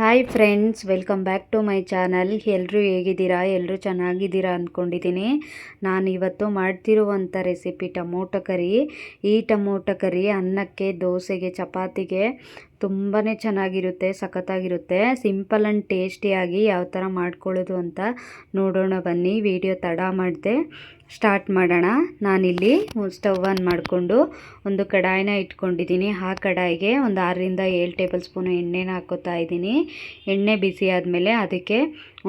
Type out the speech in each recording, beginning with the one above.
Hi friends welcome back to my channel ಎಲ್ಲರೂ ಹೇಗಿದ್ದೀರಾ? ಎಲ್ಲರೂ ಚೆನ್ನಾಗಿದ್ದೀರಾ ಅಂದ್ಕೊಂಡಿದ್ದೀನಿ. ನಾನು ಇವತ್ತು ಮಾಡ್ತಿರುವಂಥ ರೆಸಿಪಿ ಟೊಮೋಟೊ ಕರಿ. ಈ ಟೊಮೋಟೊ ಕರಿ ಅನ್ನಕ್ಕೆ, ದೋಸೆಗೆ, ಚಪಾತಿಗೆ ತುಂಬಾ ಚೆನ್ನಾಗಿರುತ್ತೆ, ಸಖತ್ತಾಗಿರುತ್ತೆ. ಸಿಂಪಲ್ ಆ್ಯಂಡ್ ಟೇಸ್ಟಿಯಾಗಿ ಯಾವ ಥರ ಮಾಡ್ಕೊಳ್ಳೋದು ಅಂತ ನೋಡೋಣ ಬನ್ನಿ. ವಿಡಿಯೋ ತಡ ಮಾಡಿದೆ ಸ್ಟಾರ್ಟ್ ಮಾಡೋಣ. ನಾನಿಲ್ಲಿ ಸ್ಟವ್ ಆನ್ ಮಾಡಿಕೊಂಡು ಒಂದು ಕಡಾಯಿನ ಇಟ್ಕೊಂಡಿದ್ದೀನಿ. ಆ ಕಡಾಯಿಗೆ ಒಂದು ಆರರಿಂದ ಏಳು ಟೇಬಲ್ ಸ್ಪೂನು ಎಣ್ಣೆನ ಹಾಕೋತಾ ಇದ್ದೀನಿ. ಎಣ್ಣೆ ಬಿಸಿ ಆದಮೇಲೆ ಅದಕ್ಕೆ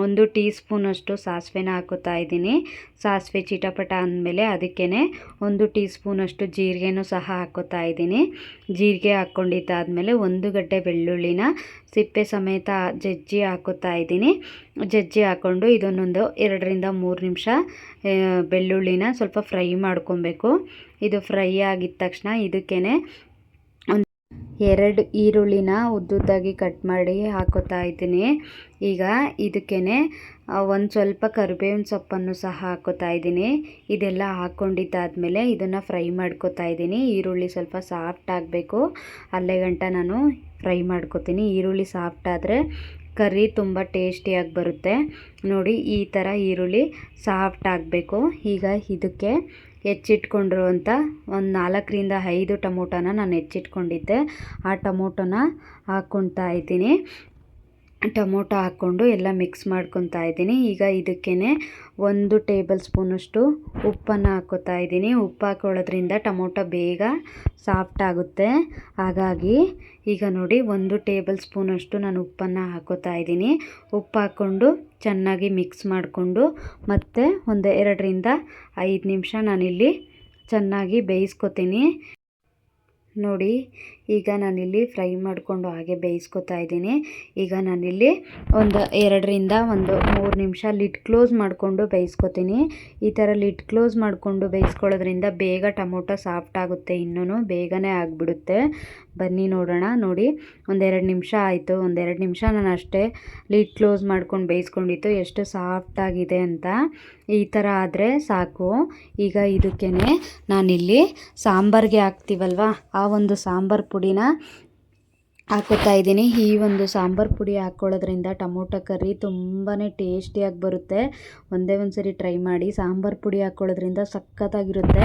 ಒಂದು ಟೀ ಸ್ಪೂನಷ್ಟು ಸಾಸಿವೆನ ಹಾಕೋತಾ ಇದ್ದೀನಿ. ಸಾಸಿವೆ ಚಿಟಪಟ ಅಂದಮೇಲೆ ಅದಕ್ಕೇ ಒಂದು ಟೀ ಸ್ಪೂನಷ್ಟು ಜೀರಿಗೆನೂ ಸಹ ಹಾಕೋತಾ ಇದ್ದೀನಿ. ಜೀರಿಗೆ ಹಾಕ್ಕೊಂಡಿದ್ದಾದಮೇಲೆ ಒಂದು ಗಡ್ಡೆ ಬೆಳ್ಳುಳ್ಳಿನ ಸಿಪ್ಪೆ ಸಮೇತ ಜಜ್ಜಿ ಹಾಕುತ್ತಾ ಇದ್ದೀನಿ. ಜಜ್ಜಿ ಹಾಕ್ಕೊಂಡು ಇದನ್ನೊಂದು ಎರಡರಿಂದ ಮೂರು ನಿಮಿಷ ಬೆಳ್ಳುಳ್ಳಿನ ಸ್ವಲ್ಪ ಫ್ರೈ ಮಾಡ್ಕೊಬೇಕು. ಇದು ಫ್ರೈ ಆಗಿದ ತಕ್ಷಣ ಇದಕ್ಕೇ ಎರಡು ಈರುಳ್ಳಿನ ಉದ್ದುದ್ದಾಗಿ ಕಟ್ ಮಾಡಿ ಹಾಕೋತಾ ಇದ್ದೀನಿ. ಈಗ ಇದಕ್ಕೇ ಒಂದು ಸ್ವಲ್ಪ ಕರಿಬೇವಿನ ಸೊಪ್ಪನ್ನು ಸಹ ಹಾಕೋತಾ ಇದ್ದೀನಿ. ಇದೆಲ್ಲ ಹಾಕ್ಕೊಂಡಿದ್ದಾದಮೇಲೆ ಇದನ್ನು ಫ್ರೈ ಮಾಡ್ಕೋತಾ ಇದ್ದೀನಿ. ಈರುಳ್ಳಿ ಸ್ವಲ್ಪ ಸಾಫ್ಟ್ ಆಗಬೇಕು. ಅಲ್ಲೇ ಗಂಟ ನಾನು ಫ್ರೈ ಮಾಡ್ಕೋತೀನಿ. ಈರುಳ್ಳಿ ಸಾಫ್ಟ್ ಆದರೆ ಕರ್ರಿ ತುಂಬ ಟೇಸ್ಟಿಯಾಗಿ ಬರುತ್ತೆ. ನೋಡಿ, ಈ ಥರ ಈರುಳ್ಳಿ ಸಾಫ್ಟ್ ಆಗಬೇಕು. ಈಗ ಇದಕ್ಕೆ ಹೆಚ್ಚಿಟ್ಕೊಂಡಿರುವಂಥ ಒಂದು ನಾಲ್ಕರಿಂದ ಐದು ಟೊಮೊಟೊನ ನಾನು ಹೆಚ್ಚಿಟ್ಕೊಂಡಿದ್ದೆ. ಆ ಟೊಮೊಟೊನ ಹಾಕ್ಕೊತಾ ಇದ್ದೀನಿ. ಟೊಮೊಟೊ ಹಾಕ್ಕೊಂಡು ಎಲ್ಲ ಮಿಕ್ಸ್ ಮಾಡ್ಕೊತಾ ಇದ್ದೀನಿ. ಈಗ ಇದಕ್ಕೇ ಒಂದು ಟೇಬಲ್ ಸ್ಪೂನಷ್ಟು ಉಪ್ಪನ್ನು ಹಾಕೋತಾ ಇದ್ದೀನಿ. ಉಪ್ಪು ಹಾಕೊಳ್ಳೋದ್ರಿಂದ ಟೊಮೊಟೊ ಬೇಗ ಸಾಫ್ಟ್ ಆಗುತ್ತೆ. ಹಾಗಾಗಿ ಈಗ ನೋಡಿ ಒಂದು ಟೇಬಲ್ ಸ್ಪೂನಷ್ಟು ನಾನು ಉಪ್ಪನ್ನು ಹಾಕೋತಾ ಇದ್ದೀನಿ. ಉಪ್ಪು ಹಾಕ್ಕೊಂಡು ಚೆನ್ನಾಗಿ ಮಿಕ್ಸ್ ಮಾಡಿಕೊಂಡು ಮತ್ತು ಒಂದು ಎರಡರಿಂದ ಐದು ನಿಮಿಷ ನಾನಿಲ್ಲಿ ಚೆನ್ನಾಗಿ ಬೇಯಿಸ್ಕೊತೀನಿ. ನೋಡಿ ಈಗ ನಾನಿಲ್ಲಿ ಫ್ರೈ ಮಾಡಿಕೊಂಡು ಹಾಗೆ ಬೇಯಿಸ್ಕೊತಾ ಇದ್ದೀನಿ. ಈಗ ನಾನಿಲ್ಲಿ ಒಂದು ಎರಡರಿಂದ ಒಂದು ಮೂರು ನಿಮಿಷ ಲಿಡ್ ಕ್ಲೋಸ್ ಮಾಡಿಕೊಂಡು ಬೇಯಿಸ್ಕೊತೀನಿ. ಈ ಥರ ಲಿಡ್ ಕ್ಲೋಸ್ ಮಾಡಿಕೊಂಡು ಬೇಯಿಸ್ಕೊಳ್ಳೋದ್ರಿಂದ ಬೇಗ ಟೊಮೊಟೊ ಸಾಫ್ಟ್ ಆಗುತ್ತೆ ಇನ್ನೂ ಬೇಗನೆ ಆಗಿಬಿಡುತ್ತೆ. ಬನ್ನಿ ನೋಡೋಣ, ನೋಡಿ. ಒಂದೆರಡು ನಿಮಿಷ ಆಯಿತು, ಒಂದೆರಡು ನಿಮಿಷ ನಾನು ಅಷ್ಟೇ ಲಿಡ್ ಕ್ಲೋಸ್ ಮಾಡ್ಕೊಂಡು ಬೇಯಿಸ್ಕೊಂಡಿತ್ತು ಎಷ್ಟು ಸಾಫ್ಟಾಗಿದೆ ಅಂತ. ಈ ಥರ ಆದರೆ ಸಾಕು. ಈಗ ಇದಕ್ಕೇ ನಾನಿಲ್ಲಿ ಸಾಂಬಾರಿಗೆ ಹಾಕ್ತೀವಲ್ವ? ಆ ಒಂದು ಸಾಂಬಾರು ಪುಡಿನ ಹಾಕೋತಾ ಇದ್ದೀನಿ. ಈ ಒಂದು ಸಾಂಬಾರು ಪುಡಿ ಹಾಕ್ಕೊಳ್ಳೋದ್ರಿಂದ ಟೊಮೊಟೊ ಕರ್ರಿ ತುಂಬಾ ಟೇಸ್ಟಿಯಾಗಿ ಬರುತ್ತೆ. ಒಂದೇ ಒಂದು ಸರಿ ಟ್ರೈ ಮಾಡಿ. ಸಾಂಬಾರು ಪುಡಿ ಹಾಕ್ಕೊಳ್ಳೋದ್ರಿಂದ ಸಖತ್ತಾಗಿರುತ್ತೆ.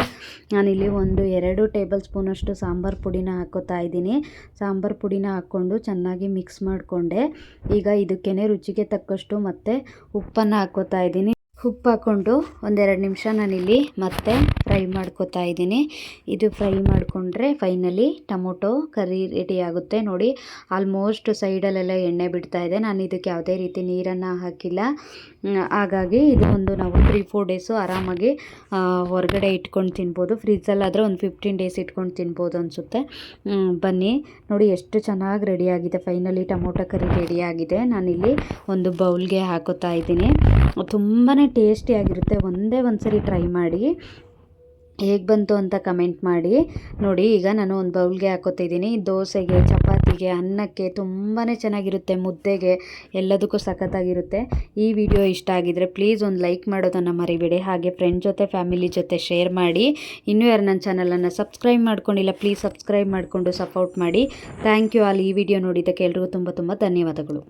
ನಾನಿಲ್ಲಿ ಒಂದು ಎರಡು ಟೇಬಲ್ ಸ್ಪೂನಷ್ಟು ಸಾಂಬಾರು ಪುಡಿನ ಹಾಕೋತಾ ಇದ್ದೀನಿ. ಸಾಂಬಾರು ಪುಡಿನ ಹಾಕ್ಕೊಂಡು ಚೆನ್ನಾಗಿ ಮಿಕ್ಸ್ ಮಾಡಿಕೊಂಡೆ. ಈಗ ಇದಕ್ಕೇ ರುಚಿಗೆ ತಕ್ಕಷ್ಟು ಮತ್ತು ಉಪ್ಪನ್ನು ಹಾಕೋತಾ ಇದ್ದೀನಿ. ಉಪ್ಪು ಹಾಕ್ಕೊಂಡು ಒಂದೆರಡು ನಿಮಿಷ ನಾನಿಲ್ಲಿ ಮತ್ತೆ ಫ್ರೈ ಮಾಡ್ಕೋತಾ ಇದ್ದೀನಿ. ಇದು ಫ್ರೈ ಮಾಡಿಕೊಂಡ್ರೆ ಫೈನಲಿ ಟೊಮೊಟೊ ಕರಿ ರೆಡಿ ಆಗುತ್ತೆ ನೋಡಿ. ಆಲ್ಮೋಸ್ಟ್ ಸೈಡಲ್ಲೆಲ್ಲ ಎಣ್ಣೆ ಬಿಡ್ತಾ ಇದೆ. ನಾನು ಇದಕ್ಕೆ ಯಾವುದೇ ರೀತಿ ನೀರನ್ನು ಹಾಕಿಲ್ಲ. ಹಾಗಾಗಿ ಇದು ಒಂದು ನಾವು ತ್ರೀ ಫೋರ್ ಡೇಸು ಆರಾಮಾಗಿ ಹೊರಗಡೆ ಇಟ್ಕೊಂಡು ತಿನ್ಬೋದು. ಫ್ರಿಜ್ಜಲ್ಲಾದರೆ ಒಂದು ಫಿಫ್ಟೀನ್ ಡೇಸ್ ಇಟ್ಕೊಂಡು ತಿನ್ಬೋದು ಅನಿಸುತ್ತೆ. ಬನ್ನಿ. ನೋಡಿ ಎಷ್ಟು ಚೆನ್ನಾಗಿ ರೆಡಿಯಾಗಿದೆ ಫೈನಲಿ ಟೊಮೊಟೊ ಕರಿ ರೆಡಿಯಾಗಿದೆ ನಾನಿಲ್ಲಿ ಒಂದು ಬೌಲ್ಗೆ ಹಾಕೋತಾ ಇದ್ದೀನಿ. ತುಂಬಾ ಟೇಸ್ಟಿಯಾಗಿರುತ್ತೆ ಒಂದೇ ಒಂದು ಸರಿ ಟ್ರೈ ಮಾಡಿ. ಹೇಗೆ ಬಂತು ಅಂತ ಕಮೆಂಟ್ ಮಾಡಿ. ನೋಡಿ, ಈಗ ನಾನು ಒಂದು ಬೌಲ್ಗೆ ಹಾಕೋತಿದ್ದೀನಿ. ದೋಸೆಗೆ, ಚಪಾತಿಗೆ, ಅನ್ನಕ್ಕೆ ತುಂಬಾ ಚೆನ್ನಾಗಿರುತ್ತೆ, ಮುದ್ದೆಗೆ, ಎಲ್ಲದಕ್ಕೂ ಸಖತ್ತಾಗಿರುತ್ತೆ. ಈ ವಿಡಿಯೋ ಇಷ್ಟ ಆಗಿದರೆ ಪ್ಲೀಸ್ ಒಂದು ಲೈಕ್ ಮಾಡೋದನ್ನು ಮರಿಬೇಡಿ. ಹಾಗೆ ಫ್ರೆಂಡ್ ಜೊತೆ, ಫ್ಯಾಮಿಲಿ ಜೊತೆ ಶೇರ್ ಮಾಡಿ. ಇನ್ನೂ ಯಾರು ನನ್ನ ಚಾನಲನ್ನು ಸಬ್ಸ್ಕ್ರೈಬ್ ಮಾಡ್ಕೊಂಡಿಲ್ಲ, ಪ್ಲೀಸ್ ಸಬ್ಸ್ಕ್ರೈಬ್ ಮಾಡಿಕೊಂಡು ಸಪೋರ್ಟ್ ಮಾಡಿ. ಥ್ಯಾಂಕ್ ಯು ಅಲ್ಲಿ ಈ ವಿಡಿಯೋ ನೋಡಿದ್ದಕ್ಕೆ ಎಲ್ರಿಗೂ ತುಂಬ ತುಂಬ ಧನ್ಯವಾದಗಳು.